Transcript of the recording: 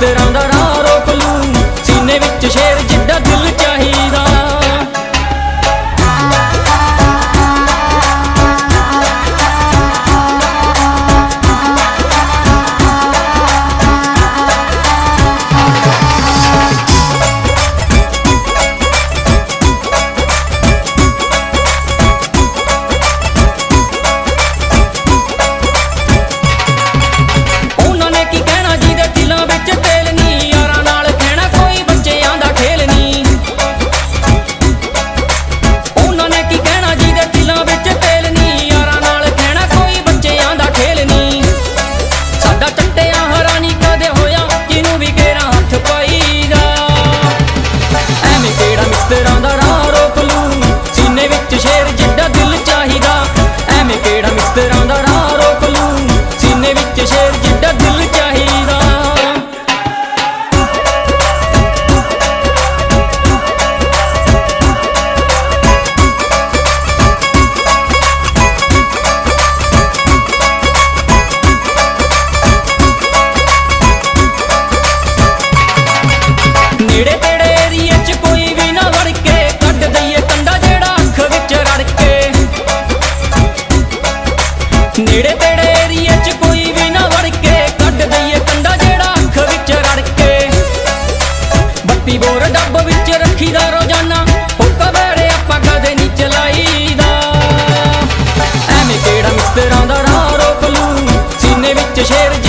ਤੇਰਾ ਦਾ ਰਾਹ ਰੋਕ ਸੀਨੇ ਵਿੱਚ ਸ਼ੇਰ ਵਿੱਚ ਸ਼ੇਰ ਜਿੱਡਾ